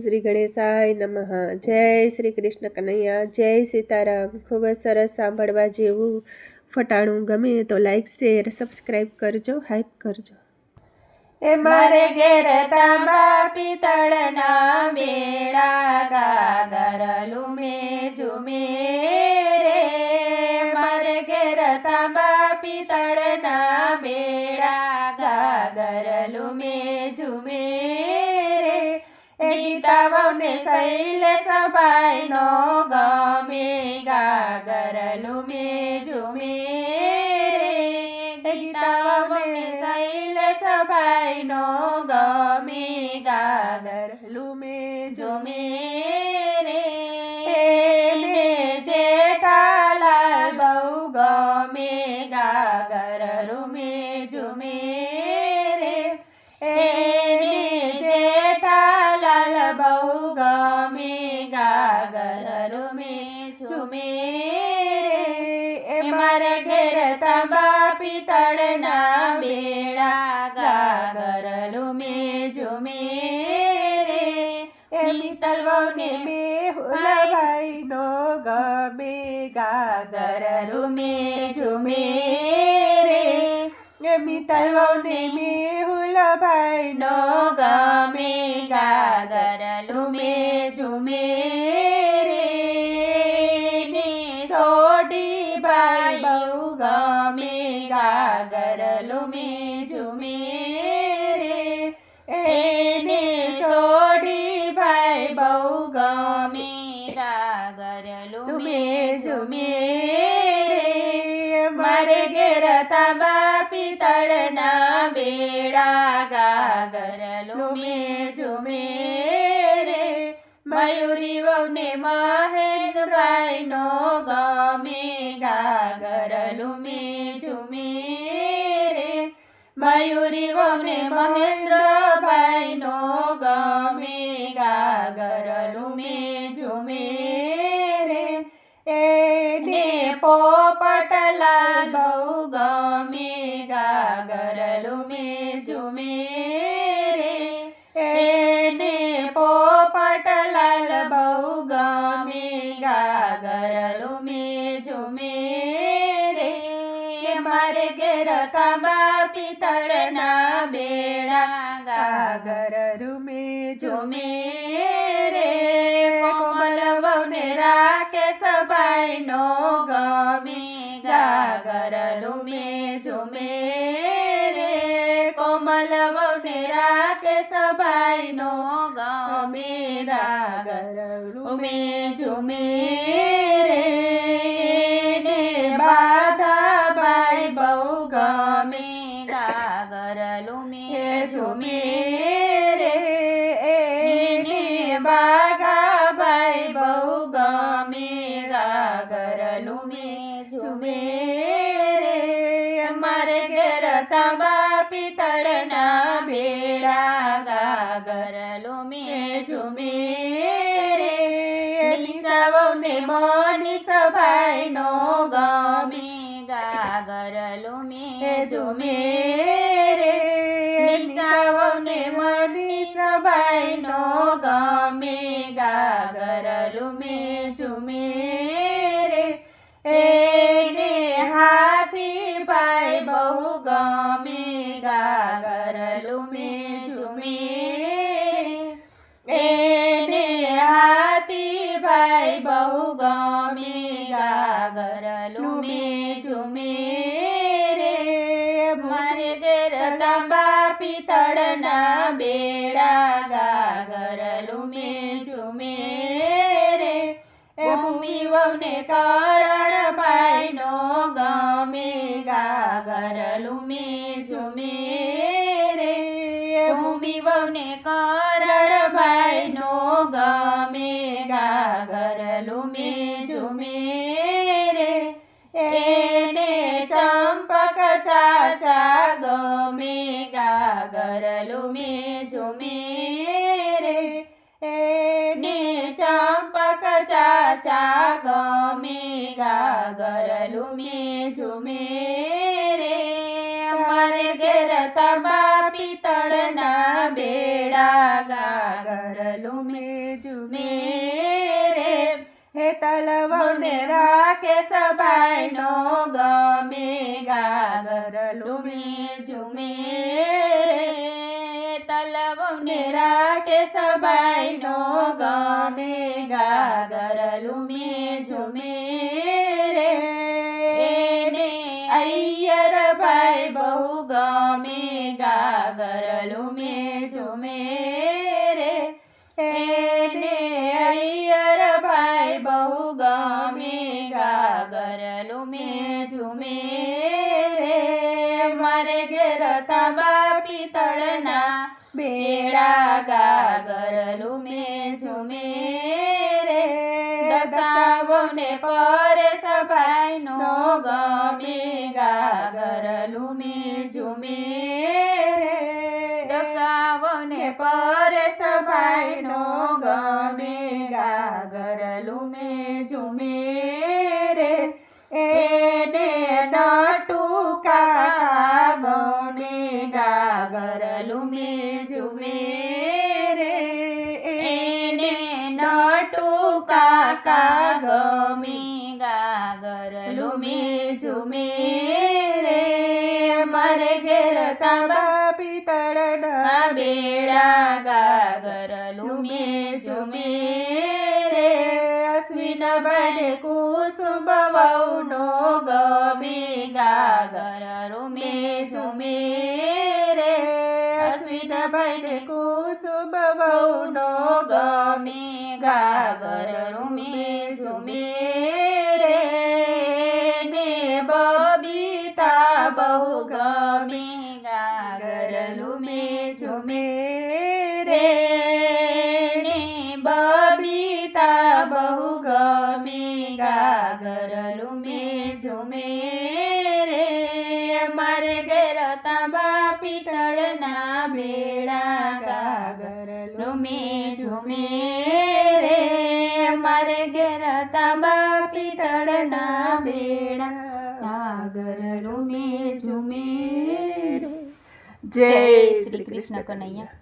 શ્રી ગણેશાય નમઃ. જય શ્રી કૃષ્ણ કનૈયા. જય સીતારામ. ખૂબ જ સરસ સાંભળવા જેવું ફટાણું ગમે તો લાઈક શેર સબસ્ક્રાઈબ કરજો હાઈપ કરજો. એ મારે ઘેર તાંબા પિતળના મેળા ગાગરલું મેં ઝુમે ગીતાવને શૈલ સભાઈનો ગાગરલું મેં ઝુમે રે. એ મારે ઘેર તાંબા પિત્તળના બેડા ગાગર મેં ઝુમે રે. એ મિત્તલ વહુને નો ગમે ગાગર મેં ઝુમે રે. એ મિત્તલ વહુને નો ગમે ગાગર મેં ઝુમે બહુ ગમે ગાગરલું મેં ઝુમે રે મારે ઘેર તાંબા પિત્તળના બેડા ગાગરલું મેં ઝુમે રે મયુરી વહુને મહેન્દ્રભાઈનો ગમે ગાગરલું મેં ઝુમે રે મયુરી વહુને મહેન્દ્રભાઈનો પોપટલાલ બહુ ગમે, ગાગરલું મેં ઝુમે રે. એને પોપટલાલ બહુ ગમે, ગાગરલું મેં ઝુમે રે. મારે ઘેર તાંબા પિત્તળના બેડા, ગાગરલું મેં ઝુમે ભાઈનો ગમે ગાગરલું મેં ઝુમે રે કોમલ વને રાતે સભાઈ નો ગમે ગાગરલું મેં ઝુમે રે ને બાધા ભાઈ બહુ ગમે ગાગરલું મેં ઝુમે ઘેર તાંબા પિત્તળના બેડા ગાગરલું મેં ઝુમે રે. નિસાવને સભાઈ નો ગમે. ગાગરલું મેં ઝુમે રે. નિસાવને સભાઈ નો ગમે. ગાગરલું મેં ભાઈ બહુ ગમે ગાગરલું મે ઝુમે. એને હાથી ભાઈ બહુ ગમે ગાગરલું મે ઝુમે રે. મારે ઘેર તાંબા પિત્તળના બેડા ગાગરલું મેં ઝુમે રે. ભૂમિ વહુને કરણ ભાઈનો ગમે. ગાગરલું મેં ઝુમે રે ભૂમિ વહુને કરણ ભાઈનો ગમે ગાગરલું મેં ઝુમે રે એને ચંપક ચાચા ગમે ગાગરલું મેં ઝુમે રે એને ચંપક ચાચા ગમે ગાગરલું મેં ઝુમે તબા પિતળના બેડા ગાગરલું મેજુ મેરે. હે તલવને રાખે સભાઈ નો ગમે ગાગરલું મેજુ મેરે. તલવને રાખે સભાઈ નો ગમે ગાગરલું મેજુ મેરે ગમે ગાગર લુમે ઝુમે રે. મારે ઘેર તાંબા પિત્તળના બેડા ગાગર લુમે ઝુમે રે. દસાવને પરેશ ભાઈનો ગમે ગાગર લુમે ઝુમે રે. દસાવને પરે ભાઈનો ગમે લુમે ઝુમે રે એને નટુ કાકા ગમે ગાગર લુમે ઝુમે રે એને નટુ કાકા ગમે ગાગર લુમે ઝુમે રે મારે ઘેર તાંબા પિત્તળના બેડા ગાગર લુમે ઝુમે ભાઈ કુસુમ વહુનો ગમે ગાગર રૂમે ઝુમે રે. અશ્વિન બને કુસુમ વહુનો લુમે ઝુમે રે, મારે ઘેર તાંબા પિત્તળના બેડા સાગર રૂમે ઝુમે જય શ્રી કૃષ્ણ કનૈયા.